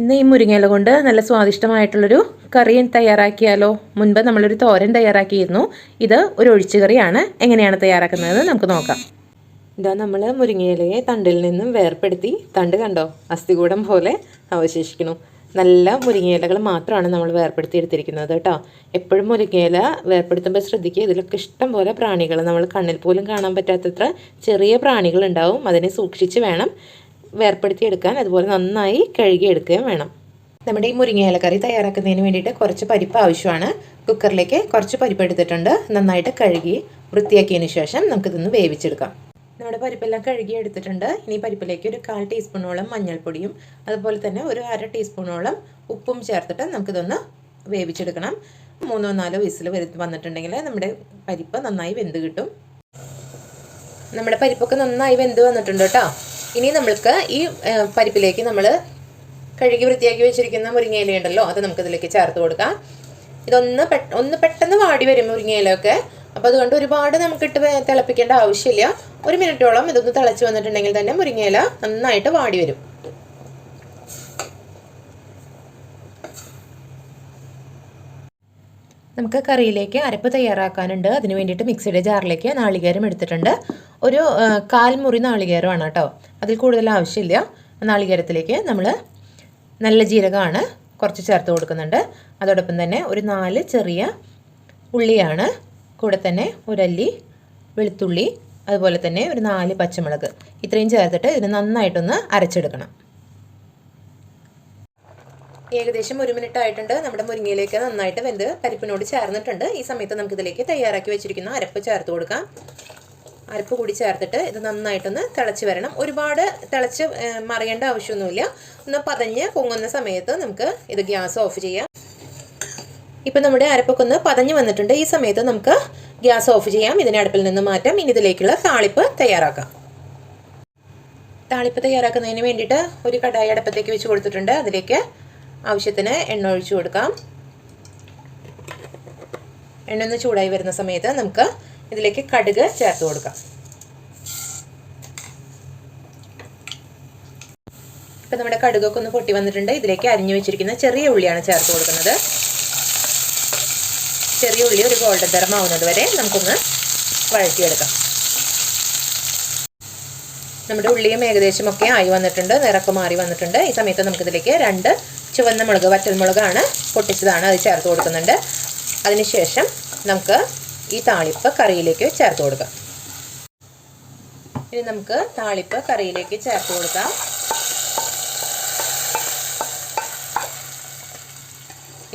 ഇന്ന് ഈ മുരിങ്ങയില കൊണ്ട് നല്ല സ്വാദിഷ്ടമായിട്ടുള്ളൊരു കറി തയ്യാറാക്കിയാലോ? മുൻപ് നമ്മളൊരു തോരൻ തയ്യാറാക്കിയിരുന്നു. ഇത് ഒരു ഒഴിച്ചുകറിയാണ് എങ്ങനെയാണ് തയ്യാറാക്കുന്നത് നമുക്ക് നോക്കാം. ഇതാ നമ്മൾ മുരിങ്ങയിലയെ തണ്ടിൽ നിന്നും വേർപ്പെടുത്തി തണ്ട് കണ്ടോ? അസ്ഥികൂടം പോലെ അവശേഷിക്കുന്നു. നല്ല മുരിങ്ങയിലകൾ മാത്രമാണ് നമ്മൾ വേർപ്പെടുത്തി എടുത്തിരിക്കുന്നത് കേട്ടോ. എപ്പോഴും മുരിങ്ങയില വേർപ്പെടുത്തുമ്പോൾ ശ്രദ്ധിക്കുക. ഇതിലൊക്കെ ഇഷ്ടം പോലെ പ്രാണികൾ നമ്മൾ കണ്ണിൽ പോലും കാണാൻ പറ്റാത്തത്ര ചെറിയ പ്രാണികൾ ഉണ്ടാവും അതിനെ സൂക്ഷിച്ച് വേണം വേർപ്പെടുത്തിയെടുക്കാൻ അതുപോലെ നന്നായി കഴുകിയെടുക്കുകയും വേണം. നമ്മുടെ ഈ മുരിങ്ങയില കറി തയ്യാറാക്കുന്നതിന് വേണ്ടിയിട്ട് കുറച്ച് പരിപ്പ് ആവശ്യമാണ്. കുക്കറിലേക്ക് കുറച്ച് പരിപ്പ് എടുത്തിട്ടുണ്ട്. നന്നായിട്ട് കഴുകി വൃത്തിയാക്കിയതിന് ശേഷം നമുക്കിതൊന്ന് വേവിച്ചെടുക്കാം. നമ്മുടെ പരിപ്പെല്ലാം കഴുകി എടുത്തിട്ടുണ്ട്. ഇനി പരിപ്പിലേക്ക് ഒരു കാൽ ടീസ്പൂണോളം മഞ്ഞൾപ്പൊടിയും അതുപോലെ തന്നെ ഒരു അര ടീസ്പൂണോളം ഉപ്പും ചേർത്തിട്ട് നമുക്കിതൊന്ന് വേവിച്ചെടുക്കണം. മൂന്നോ നാലോ വിസിൽ വന്നിട്ടുണ്ടെങ്കിൽ നമ്മുടെ പരിപ്പ് നന്നായി വെന്ത് കിട്ടും. നമ്മുടെ പരിപ്പൊക്കെ നന്നായി വെന്ത് വന്നിട്ടുണ്ട് കേട്ടോ. ഇനി നമ്മൾക്ക് ഈ പരിപ്പിലേക്ക് നമ്മൾ കഴുകി വൃത്തിയാക്കി വെച്ചിരിക്കുന്ന മുരിങ്ങയില ഉണ്ടല്ലോ അത് നമുക്ക് ഇതിലേക്ക് ചേർത്ത് കൊടുക്കാം. ഇതൊന്ന് ഒന്ന് പെട്ടെന്ന് വാടി വരും മുരിങ്ങയിലൊക്കെ അപ്പോൾ അതുകൊണ്ട് ഒരുപാട് നമുക്കിട്ട് തിളപ്പിക്കേണ്ട ആവശ്യമില്ല. ഒരു മിനിറ്റോളം ഇതൊന്ന് തിളച്ച് വന്നിട്ടുണ്ടെങ്കിൽ തന്നെ മുരിങ്ങയില നന്നായിട്ട് വാടി വരും. നമുക്ക് കറിയിലേക്ക് അരപ്പ് തയ്യാറാക്കാനുണ്ട്. അതിന് വേണ്ടിയിട്ട് മിക്സിയുടെ ജാറിലേക്ക് നാളികേരം എടുത്തിട്ടുണ്ട്. ഒരു കാൽമുറി നാളികേരമാണ് കേട്ടോ. അതിൽ കൂടുതൽ ആവശ്യമില്ല. നാളികേരത്തിലേക്ക് നമ്മൾ നല്ല ജീരകമാണ് കുറച്ച് ചേർത്ത് കൊടുക്കുന്നുണ്ട്. അതോടൊപ്പം തന്നെ ഒരു നാല് ചെറിയ ഉള്ളിയാണ്. കൂടെ തന്നെ ഒരല്ലി വെളുത്തുള്ളി അതുപോലെ തന്നെ ഒരു നാല് പച്ചമുളക്. ഇത്രയും ചേർത്തിട്ട് ഇതിന് നന്നായിട്ടൊന്ന് അരച്ചെടുക്കണം. ഏകദേശം ഒരു മിനിറ്റ് ആയിട്ടുണ്ട്. നമ്മുടെ മുരിങ്ങയിലേക്ക് നന്നായിട്ട് വെന്ത് പരിപ്പിനോട് ചേർന്നിട്ടുണ്ട്. ഈ സമയത്ത് നമുക്ക് ഇതിലേക്ക് തയ്യാറാക്കി വെച്ചിരിക്കുന്ന അരപ്പ് ചേർത്ത് കൊടുക്കാം. അരപ്പ് കൂടി ചേർത്തിട്ട് ഇത് നന്നായിട്ടൊന്ന് തിളച്ച് വരണം. ഒരുപാട് തിളച്ച് മറിയേണ്ട ആവശ്യമൊന്നുമില്ല. ഒന്ന് പതഞ്ഞ് പൊങ്ങുന്ന സമയത്ത് നമുക്ക് ഇത് ഗ്യാസ് ഓഫ് ചെയ്യാം. ഇപ്പം നമ്മുടെ അരപ്പൊക്കെ ഒന്ന് പതഞ്ഞ് വന്നിട്ടുണ്ട്. ഈ സമയത്ത് നമുക്ക് ഗ്യാസ് ഓഫ് ചെയ്യാം. ഇതിനെ അടുപ്പിൽ നിന്ന് മാറ്റാം. ഇനി ഇതിലേക്കുള്ള താളിപ്പ് തയ്യാറാക്കാം. താളിപ്പ് തയ്യാറാക്കുന്നതിന് വേണ്ടിയിട്ട് ഒരു കടായി അടുപ്പത്തേക്ക് വെച്ച് കൊടുത്തിട്ടുണ്ട്. അതിലേക്ക് ആവശ്യത്തിന് എണ്ണ ഒഴിച്ചു കൊടുക്കാം. എണ്ണ ഒന്ന് ചൂടായി വരുന്ന സമയത്ത് നമുക്ക് ഇതിലേക്ക് കടുക് ചേർത്ത് കൊടുക്കാം. ഇപ്പം നമ്മുടെ കടുകൊക്കെ ഒന്ന് പൊട്ടി വന്നിട്ടുണ്ട്. ഇതിലേക്ക് അരിഞ്ഞു വെച്ചിരിക്കുന്ന ചെറിയ ഉള്ളിയാണ് ചേർത്ത് കൊടുക്കുന്നത്. ചെറിയ ഉള്ളി ഒരു ഗോൾഡൻ നിറമാവുന്നത് വരെ നമുക്കൊന്ന് വഴറ്റിയെടുക്കാം. നമ്മുടെ ഉള്ളിയും ഏകദേശം ഒക്കെ ആയി വന്നിട്ടുണ്ട് നിറക്ക് മാറി വന്നിട്ടുണ്ട്. ഈ സമയത്ത് നമുക്കിതിലേക്ക് രണ്ട് ചുവന്ന മുളക് വറ്റൽമുളകാണ് പൊട്ടിച്ചതാണ് അത് ചേർത്ത് കൊടുക്കുന്നുണ്ട്. അതിനുശേഷം നമുക്ക് ഈ താളിപ്പ് കറിയിലേക്ക് ചേർത്ത് കൊടുക്കാം. ഇനി നമുക്ക് താളിപ്പ് കറിയിലേക്ക് ചേർത്ത് കൊടുക്കാം.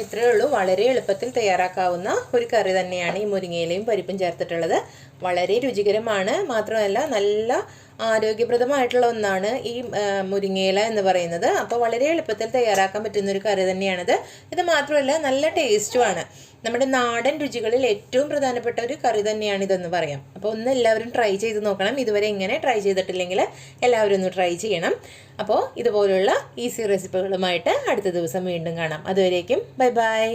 ഇത്രയേ ഉള്ളൂ. വളരെ എളുപ്പത്തിൽ തയ്യാറാക്കാവുന്ന ഒരു കറി തന്നെയാണ് ഈ മുരിങ്ങയിലയും പരിപ്പും ചേർത്തിട്ടുള്ളത്. വളരെ രുചികരമാണ്. മാത്രമല്ല നല്ല ആരോഗ്യപ്രദമായിട്ടുള്ള ഒന്നാണ് ഈ മുരിങ്ങയില എന്ന് പറയുന്നത്. അപ്പോൾ വളരെ എളുപ്പത്തിൽ തയ്യാറാക്കാൻ പറ്റുന്ന ഒരു കറി തന്നെയാണിത്. ഇത് മാത്രമല്ല നല്ല ടേസ്റ്റുമാണ്. നമ്മുടെ നാടൻ രുചികളിൽ ഏറ്റവും പ്രധാനപ്പെട്ട ഒരു കറി തന്നെയാണ് ഇതെന്ന് പറയാം. അപ്പോൾ ഒന്ന് എല്ലാവരും ട്രൈ ചെയ്ത് നോക്കണം. ഇതുവരെ ഇങ്ങനെ ട്രൈ ചെയ്തിട്ടില്ലെങ്കിൽ എല്ലാവരും ഒന്ന് ട്രൈ ചെയ്യണം. അപ്പോൾ ഇതുപോലുള്ള ഈസി റെസിപ്പികളുമായിട്ട് അടുത്ത ദിവസം വീണ്ടും കാണാം. അതുവരേക്കും ബൈ ബൈ.